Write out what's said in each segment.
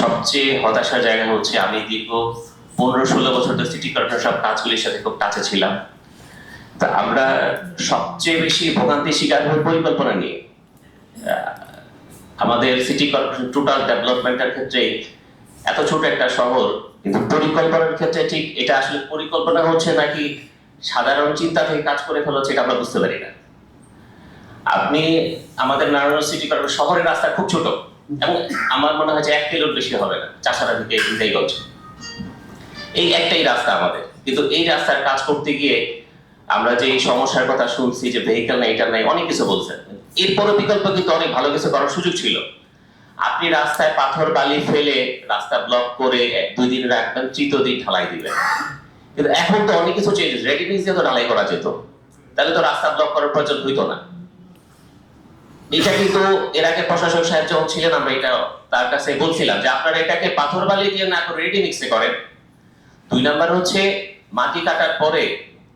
সবচেয়ে হতাশার জায়গা হচ্ছে আমি দীর্ঘ পনেরো ষোলো বছর ধরে সিটি কর্পোরেশন সব কাজগুলির সাথে খুব কাছে ছিলাম। তা আমরা সবচেয়ে বেশি ভোগান্তি শিকার হই পরিকল্পনা নিয়ে আমাদের সিটি কর্পোরেশন টোটাল ডেভেলপমেন্টের ক্ষেত্রে এত ছোট একটা শহর, কিন্তু পরিকল্পনার ক্ষেত্রে ঠিক এটা আসলে পরিকল্পনা হচ্ছে নাকি সাধারণ চিন্তা থেকে কাজ করে ফেলছে এটা আমরা বুঝতে পারি না। আপনি আমাদের নারায়ণ সিটি কর্পোরেশন শহরের রাস্তা খুব ছোট। এবং আমার মনে হয় যে এক কিলোর বেশি হবে না। চাষারা থেকে ইন্দাইগঞ্জ এই একটাই রাস্তা আমাদের। কিন্তু এই রাস্তার কাজ করতে গিয়ে আমরা যে সমস্যার কথা শুনছি, যে ভেহিকেল নাই এটা নাই, অনেক কিছু বলছেন। এরপরও বিকল্প কিন্তু অনেক ভালো কিছু করার সুযোগ ছিল। আপনি রাস্তায় পাথর বালি ফেলে রাস্তা ব্লক করে দুই দিন রাখবেন, তৃতীয় দিন ঢালাই দিবেন। কিন্তু এখন তো অনেক কিছু চেঞ্জ রেডি মিক্স দিয়ে তো ঢালাই করা যেত। তাহলে তো রাস্তা ব্লক করার প্রয়োজন হইতো না। এটা কিন্তু এর আগে প্রশাসক সাহেব যখন ছিলেন, আমরা এটা তার কাছে বলছিলাম যে আপনারা এটাকে পাথর বালি দিয়ে না করে রেডি মিক্সে করেন। দুই নাম্বার হচ্ছে, মাটি কাটার পরে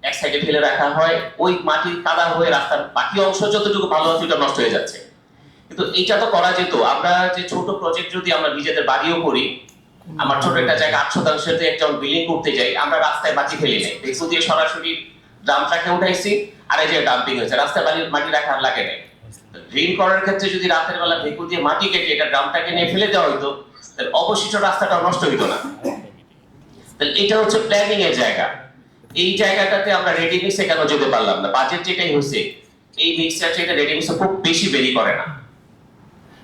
এক সাইডে ফেলে রাখা হয়। ওই মাটি কাদা হয়ে রাস্তার বাকি অংশ যতটুকু ভালো আছে, ওটা নষ্ট হয়ে যাচ্ছে। কিন্তু এইটা তো করা যেত। আমরা যে ছোট প্রজেক্ট যদি আমরা নিজেদের বাড়িও করি, আমার ছোট একটা জায়গা আট শতাংশতে একজন বিল্ডিং করতে যাই, আমরা রাস্তায় মাটি ফেলি নাই। দেখছ দিয়ে সরাসরি ড্রামটাকে উঠাইছি, আর এই যে ডাম্পিং হয়েছে, রাস্তায় বাড়ি মাটি রাখার লাগে নাই। ড্রেন করার ক্ষেত্রে যদি রাতের বেলা ভেকু দিয়ে মাটি কেটে এটা ড্রামটাকে নিয়ে ফেলে দেওয়া হইতো, তাহলে অবশিষ্ট রাস্তাটা নষ্ট হইতো না। তাহলে এটা হচ্ছে প্ল্যানিং এর জায়গা। এই জায়গাটাতে আমরা রেডি মিক্সে কেন যেতে পারলাম না। বাজেট যেটাই হয়েছে, এই মিক্সচার যেটা রেডি মিক্সে খুব বেশি বেরি করে না।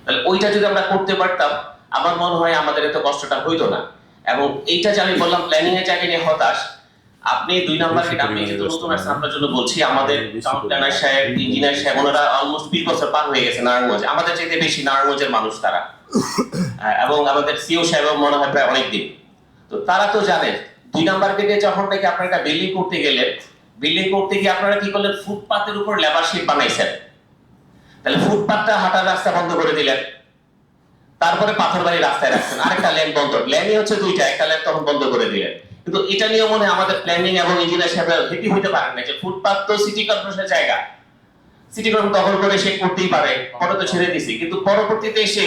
তাহলে ওইটা যদি আমরা করতে পারতাম, আমার মনে হয় আমাদের এত কষ্টটা হইতো না। এবং এইটা যে আমি বললাম প্ল্যানিং এর জায়গা নিয়ে হতাশ আপনি দুই নাম্বার আপনি যেহেতু নতুন আসছেন আপনার জন্য বলছি আমাদের টাউন প্ল্যানার সাহেব ইঞ্জিনিয়ার সাহেব ওনারা অলমোস্ট বিশ বছর পার হয়ে গেছে নারায়ণগঞ্জ। আমাদের চাইতে বেশি নারায়ণগঞ্জের মানুষ তারা। এবং আমাদের সিও সাহেব মনে হয় প্রায় অনেক দিন তো তারা তো জানেন দুই নাম্বার গেটে যখন নাকি আপনারা একটা বিল্ডিং করতে গেলেন বিল্ডিং করতে গিয়ে আপনারা কি করলেন? ফুটপাতের উপর লেবার শিট বানাইছেন। তাহলে ফুটপাতটা হাঁটার রাস্তা বন্ধ করে দিলেন। তারপরে পাথর বাড়ি রাস্তায় রাখছেন। আরেকটা লেন বন্ধ। লেনই হচ্ছে দুইটা একটা লেন তখন বন্ধ করে দিলেন। কিন্তু এটা নিয়ে মনে হয় আমাদের প্ল্যানিং এবং ইঞ্জিনিয়ার সাহেব হেপি হইতে পারেন না যে ফুটপাত তো সিটি কর্পোরেশনের জায়গা। সিটি কর্পোরেশন দখল করে সে করতেই পারে পরে তো ছেড়ে দিছি। কিন্তু পরবর্তীতে এসে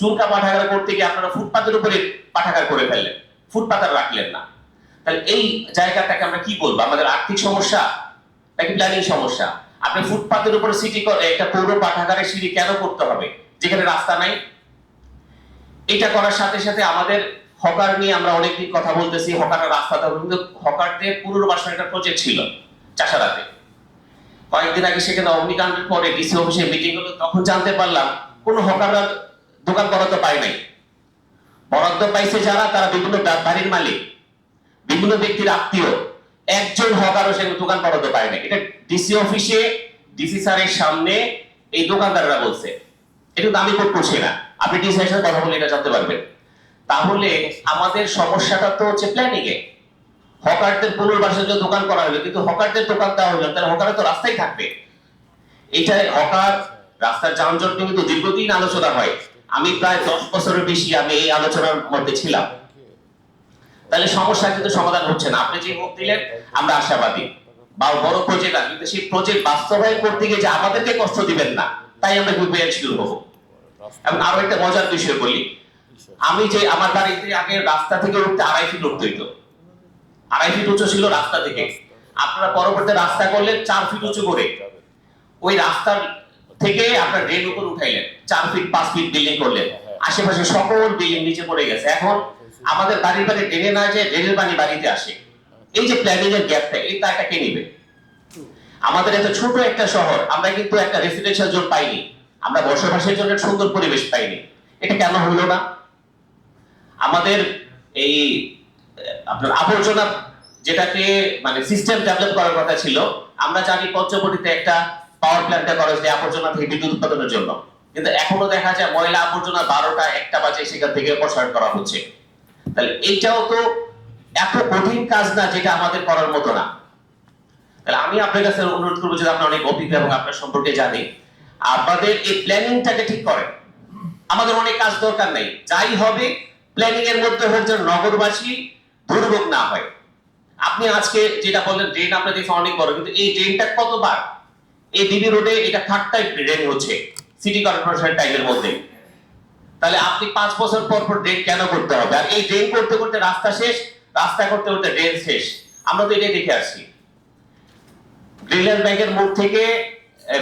চুনকা পাঠাগার করতে গিয়ে আপনারা ফুটপাতের উপরে পাঠাগার করে ফেললেন, ফুটপাত আর রাখলেন না। তাহলে এই জায়গাটাকে আমরা কি বলব? আমাদের আর্থিক সমস্যা নাকি প্ল্যানিং সমস্যা? আপনি ফুটপাতের উপরে সিটি একটা পৌর পাঠাগারের সিঁড়ি কেন করতে হবে? যেখানে রাস্তা নাই? এটা করার সাথে সাথে আমাদের হকার নিয়ে আমরা অনেকদিন কথা বলতেছি, হকারের রাস্তা কিন্তু হকারদের পুনর্বাসন একটা প্রজেক্ট ছিল চাষারাতে কয়েকদিন আগে সেখানে অগ্নিকাণ্ডের পরে ডিসি অফিসে মিটিং হলো, তখন জানতে পারলাম কোন হকাররা দোকান বরাদ্দ পায় নাই। বরাদ্দ পাইছে যারা, তারা বিভিন্ন বাড়ির মালিক, বিভিন্ন ব্যক্তির আত্মীয়। একজন হকারও সে দোকান বরাদ্দ পায় নাই। এটা ডিসি অফিসে ডিসি স্যারের সামনে এই দোকানদাররা বলছে। এটা তো আমি না। আপনি ডিসি এর সাথে কথা বলে এটা জানতে পারবেন। তাহলে আমাদের সমস্যাটা তো হচ্ছে প্ল্যানিং এ। হকারদের পুনর্বাসনের জন্য দোকান করা হলো কিন্তু হকারদের দোকান দেওয়া হলো তাহলে হকারে তো রাস্তায় থাকবে। এটা হকার রাস্তার যানজট কিন্তু দীর্ঘদিন আলোচনা হয়। আমি প্রায় দশ বছরের বেশি আমি এই আলোচনার মধ্যে ছিলাম। তাহলে সমস্যা কিন্তু সমাধান হচ্ছে না। আপনি যে মুখ দিলেন, আমরা আশাবাদী। বা বড় প্রজেক্ট আসবে কিন্তু সেই প্রজেক্ট বাস্তবায়ন করতে গিয়ে যে আমাদেরকে কষ্ট দিবেন না, তাই আমরা বিপয়ানশীল হব এবং আরও একটা মজার বিষয় বলি আমি যে আমার বাড়িতে আগে রাস্তা থেকে উঠতে আড়াই ফিট উঠতে হইতো। আড়াই ফিট উঁচু ছিল রাস্তা থেকে। আপনারা পরবর্তী রাস্তা করলেন চার ফিট উঁচু করে। ওই রাস্তার থেকে আপনার ড্রেন উপর উঠাইলেন। চার ফিট পাঁচ ফিট বিল্ডিং করলেন। আশেপাশে সকল বিল্ডিং নিচে পড়ে গেছে। এখন আমাদের বাড়ির বাড়ি ড্রেনে না যে ড্রেনের পানি বাড়িতে আসে। এই যে প্ল্যানিং এর গ্যাপটা এই দায়টা কে নিবে? আমাদের এত ছোট একটা শহর, আমরা কিন্তু একটা রেসিডেন্সিয়াল জোন পাইনি। আমরা বসবাসের জন্য একটা সুন্দর পরিবেশ পাইনি। এটা কেন হলো না? আমাদের এই আপনার আবর্জনা যেটাকে মানে সিস্টেম ডেভেলপ করার কথা ছিল, আমরা জানি পঞ্চবটিতে একটা পাওয়ার প্ল্যান্টটা করা হয়েছে আবর্জনা থেকে বিদ্যুৎ উৎপাদনের জন্য। কিন্তু এখনও দেখা যায় ময়লা আবর্জনা বারোটা, একটা বাজে সেখান থেকে অপসারণ করা হচ্ছে। তাহলে এইটাও তো এত কঠিন কাজ না যেটা আমাদের করার মতো না। তাহলে আমি আপনার কাছে অনুরোধ করব যে আপনার অনেক অভিজ্ঞ এবং আপনার সম্পর্কে জানি আপনাদের এই প্ল্যানিংটাকে ঠিক করেন। আমাদের অনেক কাজ দরকার নেই। যাই হবে প্ল্যানিং এর মধ্যে হোক যেন নগরবাসী দুর্ভোগ না হয়। আপনি আজকে যেটা বললেন ড্রেন আপনার দেখে অনেক বড়, কিন্তু এই ড্রেনটা কতবার? এই ডিবি রোডে এটা থার্ড টাইম ড্রেন হচ্ছে সিটি কর্পোরেশনের টাইমের মধ্যে। তাহলে আপনি পাঁচ বছর পর পর ড্রেন কেন করতে হবে? আর এই ড্রেন করতে করতে রাস্তা শেষ, রাস্তা করতে করতে ড্রেন শেষ। আমরা তো এটাই দেখে আসছি। গ্রিনল্যান্ড ব্যাংকের মুখ থেকে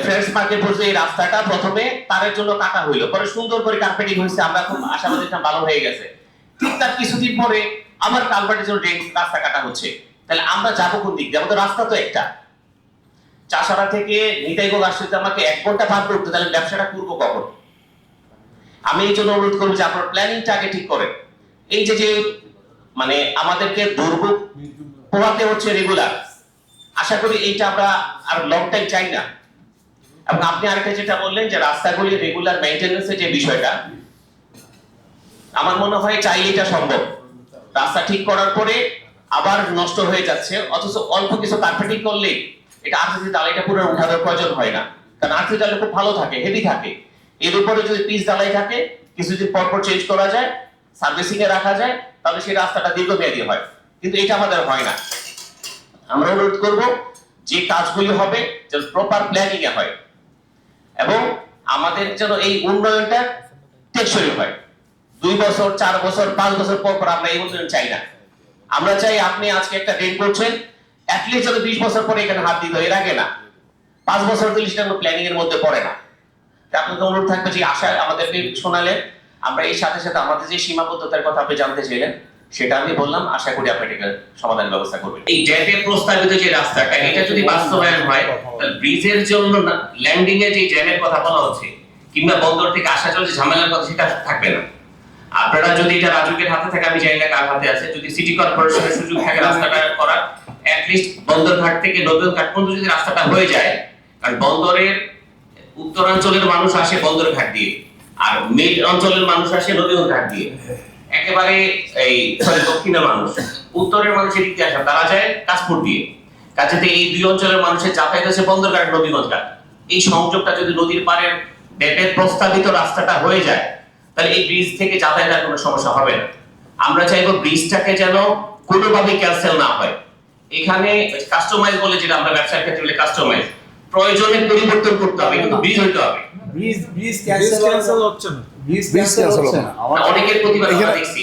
ফ্রেন্ডস মার্কেট পর্যন্ত এই রাস্তাটা প্রথমে তারের জন্য কাটা হইল। পরে সুন্দর করে কার্পেটিং হয়েছে, আমরা খুব আশাবাদী ভালো হয়ে গেছে। ঠিক তার কিছুদিন পরে আবার কালভার্টের জন্য রাস্তা কাটা হচ্ছে। তাহলে আমরা যাব কোন দিক দিয়ে? রাস্তা তো একটা। চাষারা থেকে নিতাইগঞ্জ আসতে আমাকে এক ঘণ্টা পার করতে তাহলে ব্যবসাটা করব কখন? আমি এই জন্য অনুরোধ করব যে আপনার প্ল্যানিংটা আগে ঠিক করেন। এই যে যে মানে আমাদেরকে দুর্ভোগ পোহাতে হচ্ছে রেগুলার আশা করি এইটা আমরা আর লং টাইম চাই না। এবং আপনি আরেকটা যেটা বললেন যে রাস্তাগুলি রেগুলার মেইনটেনেন্সের যে বিষয়টা আমার মনে হয় চাইলে এটা সম্ভব। রাস্তা ঠিক করার পরে আবার নষ্ট হয়ে যাচ্ছে, অথচ অল্প কিছু কার্পেটিং করলে এটা আর্থিক ডালাইটা পুরো উঠানোর প্রয়োজন হয় না। কারণ আর্থিক ডালাই খুব ভালো থাকে হেভি থাকে। এর উপরে যদি পিস ডালাই থাকে কিছুদিন পর পর চেঞ্জ করা যায় সার্ভিসিং এ রাখা যায়, তাহলে সেই রাস্তাটা দীর্ঘমেয়াদী হয়। কিন্তু এটা আমাদের হয় না। আমরা অনুরোধ করব, যে কাজগুলি হবে যেন প্রপার প্ল্যানিং এ হয়। এবং আমাদের যেন এই উন্নয়নটা টেকসই হয়। দুই বছর চার বছর পাঁচ বছর পর পর আমরা এই উন্নয়ন চাই না। আমরা চাই আপনি আজকে একটা ড্রেন করছেন অ্যাটলিস্ট যেন বিশ বছর পরে এখানে হাত দিতে এর আগে না। পাঁচ বছর দিলে সেটা প্ল্যানিং এর মধ্যে পড়ে না। আপনাকে অনুরোধ থাকবে যে আশা আমাদেরকে শোনালেন। আমরা এই সাথে সাথে আমাদের যে সীমাবদ্ধতার কথা আপনি জানতে চাইলেন সেটা আমি বললাম। আশা করি আপনি এটাকে সমাধান ব্যবস্থা করবেন। এই ড্যামের প্রস্তাবিত যে রাস্তাটা এটা যদি বাস্তবায়ন হয় তাহলে ব্রিজের জন্য ল্যান্ডিং এ যে জ্যামের কথা বলা হচ্ছে কিংবা বন্দর থেকে আসা যে ঝামেলার কথা সেটা থাকবে না। আপনারা যদি এটা রাজুকের হাতে থাকে, আমি জানি না কার হাতে আছে, যদি সিটি কর্পোরেশনের সুযোগ থাকে রাস্তাটা করার অ্যাটলিস্ট বন্দর ঘাট থেকে নদীর ঘাট পর্যন্ত যদি রাস্তাটা হয়ে যায়, কারণ বন্দরের উত্তরাঞ্চলের মানুষ আসে বন্দর ঘাট দিয়ে, আর মিড অঞ্চলের মানুষ আসে নদীগঞ্জ ঘাট দিয়ে। একেবারে এই সরি দক্ষিণের মানুষ। উত্তরের মানুষ এদিক দিয়ে আসে তারা যায় কাশপুর দিয়ে। কাজেতে এই দুই অঞ্চলের মানুষের যাতায়াত আছে বন্দরঘাট নদীগঞ্জ ঘাট এই সংযোগটা যদি নদীর পাড়ের ডেটের প্রস্তাবিত রাস্তাটা হয়ে যায় তাহলে এই ব্রিজ থেকে যাতায়াতের কোনো সমস্যা হবে না। আমরা চাইব ব্রিজটাকে যেন কোনোভাবেই ক্যান্সেল না হয়। এখানে কাস্টমাইজ বলে যেটা আমরা ব্যবসার ক্ষেত্রে বলে কাস্টমাইজ প্রয়োজনে পরিবর্তন করতে হবে কিন্তু ব্রিজ হইতে হবে। ব্রিজ ব্রিজ ক্যান্সেল ক্যান্সেল হচ্ছে না। ব্রিজ ক্যান্সেল হচ্ছে না। না। অনেকের প্রতিবাদ আমরা দেখছি।